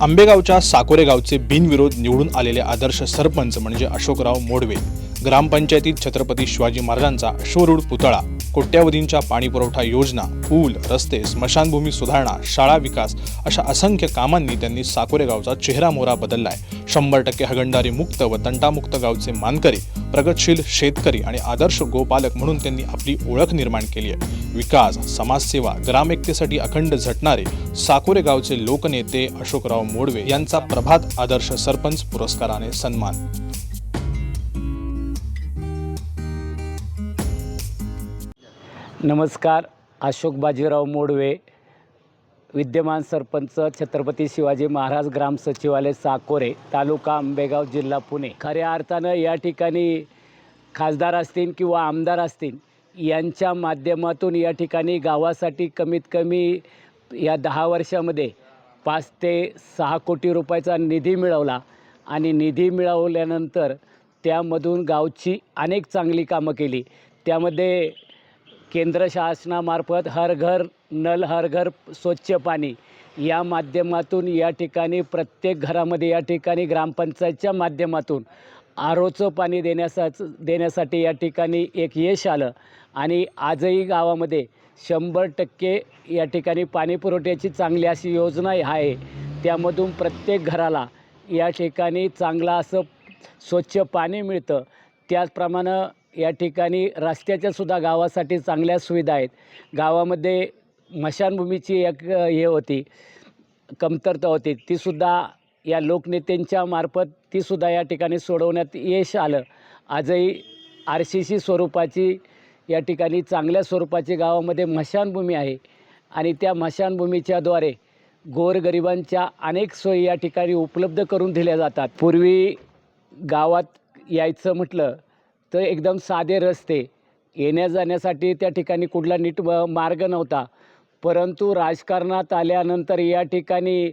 आंबेगावच्या साकोरे गावचे बिनविरोध निवडून आलेले आदर्श सरपंच म्हणजे अशोकराव मोडवे. ग्रामपंचायतीत छत्रपती शिवाजी महाराजांचा अश्वरूढ पुतळा. कोट्यावधींच्या पाणीपुरवठा योजना पूल रस्ते स्मशानभूमी सुधारणा शाळा विकास अशा असंख्य कामांनी त्यांनी साकोरेगावचा चेहरा मोहरा बदललाय. शंभर टक्के हगंडारी मुक्त व तंटामुक्त गावचे मानकरी प्रगतशील शेतकरी आणि आदर्श गोपालक म्हणून त्यांनी आपली ओळख निर्माण केली आहे. विकास समाजसेवा ग्रामएकतेसाठी अखंड झटणारे साकोरे गावचे लोकनेते अशोकराव मोडवे यांचा प्रभात आदर्श सरपंच पुरस्काराने सन्मान. नमस्कार अशोक बाजीराव मोडवे विद्यमान सरपंच छत्रपती शिवाजी महाराज ग्राम सचिवालय साकोरे तालुका आंबेगाव जिल्हा पुणे. खऱ्या अर्थानं या ठिकाणी खासदार असतील किंवा आमदार असतील यांच्या माध्यमातून या ठिकाणी गावासाठी कमीत कमी या दहा वर्षामध्ये पाच ते सहा कोटी रुपयाचा निधी मिळवला आणि निधी मिळवल्यानंतर त्यामधून गावची अनेक चांगली कामं केली. त्यामध्ये केंद्र शासनामार्फत हर घर नल हर घर स्वच्छ पाणी या माध्यमातून या ठिकाणी प्रत्येक घरामध्ये या ठिकाणी ग्रामपंचायतच्या माध्यमातून आरोचं पाणी देण्यासाच देण्यासाठी या ठिकाणी एक यश आलं. आणि आजही गावामध्ये शंभर टक्के या ठिकाणी पाणी पुरवठ्याची चांगली अशी योजना आहे. त्यामधून प्रत्येक घराला या ठिकाणी चांगलं असं स्वच्छ पाणी मिळतं. त्याचप्रमाणे या ठिकाणी रस्त्याच्या सुद्धा गावासाठी चांगल्या सुविधा आहेत. गावामध्ये मशानभूमीची एक हे होती कमतरता होती. तीसुद्धा या लोकनेत्यांच्या मार्फत तीसुद्धा या ठिकाणी सोडवण्यात यश आलं. आजही आर सी सी स्वरूपाची या ठिकाणी चांगल्या स्वरूपाची गावामध्ये मशानभूमी आहे. आणि त्या मशानभूमीच्याद्वारे गोरगरिबांच्या अनेक सोयी या ठिकाणी उपलब्ध करून दिल्या जातात. पूर्वी गावात यायचं म्हटलं तर एकदम साधे रस्ते. येण्या जाण्यासाठी त्या ठिकाणी कुठला नीट व- मार्ग नव्हता. परंतु राजकारणात आल्यानंतर या ठिकाणी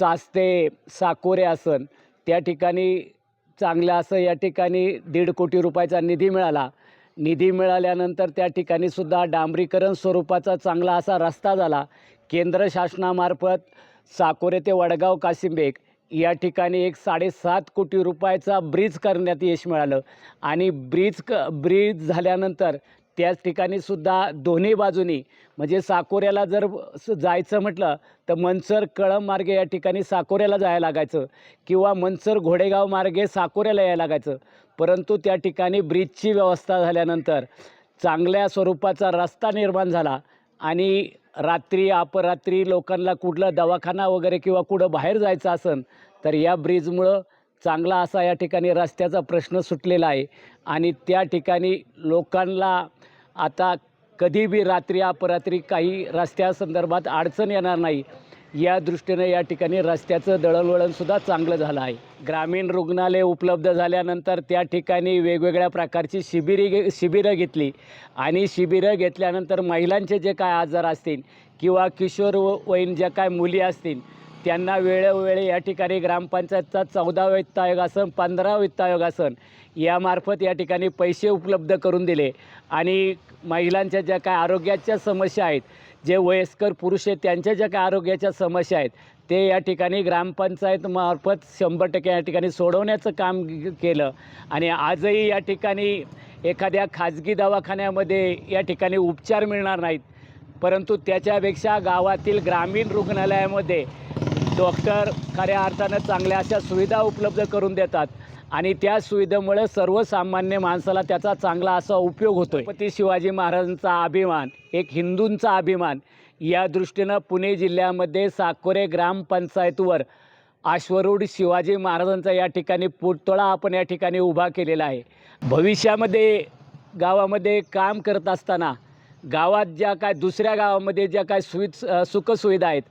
चाचते साकोरे आसन त्या ठिकाणी चांगलं असं या ठिकाणी दीड कोटी रुपयाचा निधी मिळाला. निधी मिळाल्यानंतर त्या ठिकाणी सुद्धा डांबरीकरण स्वरूपाचा चांगला असा रस्ता झाला. केंद्र शासनामार्फत साकोरे ते वडगाव काशिंबेक या ठिकाणी एक साडेसात कोटी रुपयाचा ब्रिज करण्यात यश मिळालं. आणि ब्रिज क ब्रिज झाल्यानंतर त्याच ठिकाणी सुद्धा दोन्ही बाजूनी म्हणजे साकोऱ्याला जर जायचं म्हटलं तर मनसर कळम मार्गे या ठिकाणी साकोऱ्याला जायला लागायचं किंवा मनसर घोडेगाव मार्गे साकोऱ्याला यायला लागायचं. परंतु त्या ठिकाणी ब्रिजची व्यवस्था झाल्यानंतर चांगल्या स्वरूपाचा रस्ता निर्माण झाला. आणि रात्री अपरात्री लोकांना कुठला दवाखाना वगैरे किंवा कुठं बाहेर जायचं असेल तर या ब्रिजमुळं चांगला असा या ठिकाणी रस्त्याचा प्रश्न सुटलेला आहे. आणि त्या ठिकाणी लोकांना आता कधी बी रात्री अपरात्री काही रस्त्यासंदर्भात अडचण येणार नाही. या दृष्टीनं या ठिकाणी रस्त्याचं दळणवळणसुद्धा चांगलं झालं आहे. ग्रामीण रुग्णालय उपलब्ध झाल्यानंतर त्या ठिकाणी वेगवेगळ्या प्रकारची शिबिरी घे शिबिरं घेतली. आणि शिबिरं घेतल्यानंतर महिलांचे जे काय आजार असतील किंवा किशोर व- वयीन ज्या काय मुली असतील त्यांना वेळोवेळी या ठिकाणी ग्रामपंचायतचा चौदा वित्त आयोग असन पंधरा वित्त आयोग असन यामार्फत या ठिकाणी पैसे उपलब्ध करून दिले. आणि महिलांच्या ज्या काय आरोग्याच्या समस्या आहेत जे वयस्कर पुरुष आहेत त्यांच्या ज्या काय आरोग्याच्या समस्या आहेत ते या ठिकाणी ग्रामपंचायतमार्फत शंभर टक्के या ठिकाणी सोडवण्याचं काम केलं. आणि आजही या ठिकाणी एखाद्या खाजगी दवाखान्यामध्ये या ठिकाणी उपचार मिळणार नाहीत. परंतु त्याच्यापेक्षा गावातील ग्रामीण रुग्णालयामध्ये डॉक्टर खऱ्या अर्थानं चांगल्या अशा सुविधा उपलब्ध करून देतात. आणि त्या सुविधेमुळे सर्वसामान्य माणसाला त्याचा चांगला असा उपयोग होतो छत्रपती शिवाजी महाराजांचा अभिमान एक हिंदूंचा अभिमान या दृष्टीनं पुणे जिल्ह्यामध्ये साकोरे ग्रामपंचायतवर अश्वरूढ शिवाजी महाराजांचा या ठिकाणी पुतळा आपण या ठिकाणी उभा केलेला आहे. भविष्यामध्ये गावामध्ये काम करत असताना गावात ज्या काय दुसऱ्या गावामध्ये ज्या काय सुविध सुखसुविधा आहेत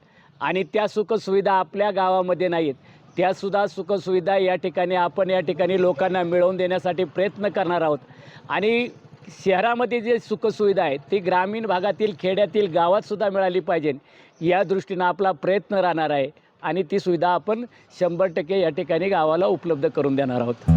आणि त्या सुखसुविधा आपल्या गावामध्ये नाहीत. त्यासुद्धा सुखसुविधा या ठिकाणी आपण या ठिकाणी लोकांना मिळवून देण्यासाठी प्रयत्न करणार आहोत. आणि शहरामध्ये जे सुखसुविधा आहेत ती ग्रामीण भागातील खेड्यातील गावातसुद्धा मिळाली पाहिजे. या दृष्टीनं आपला प्रयत्न राहणार आहे आणि ती सुविधा आपण शंभर टक्के या ठिकाणी गावाला उपलब्ध करून देणार आहोत.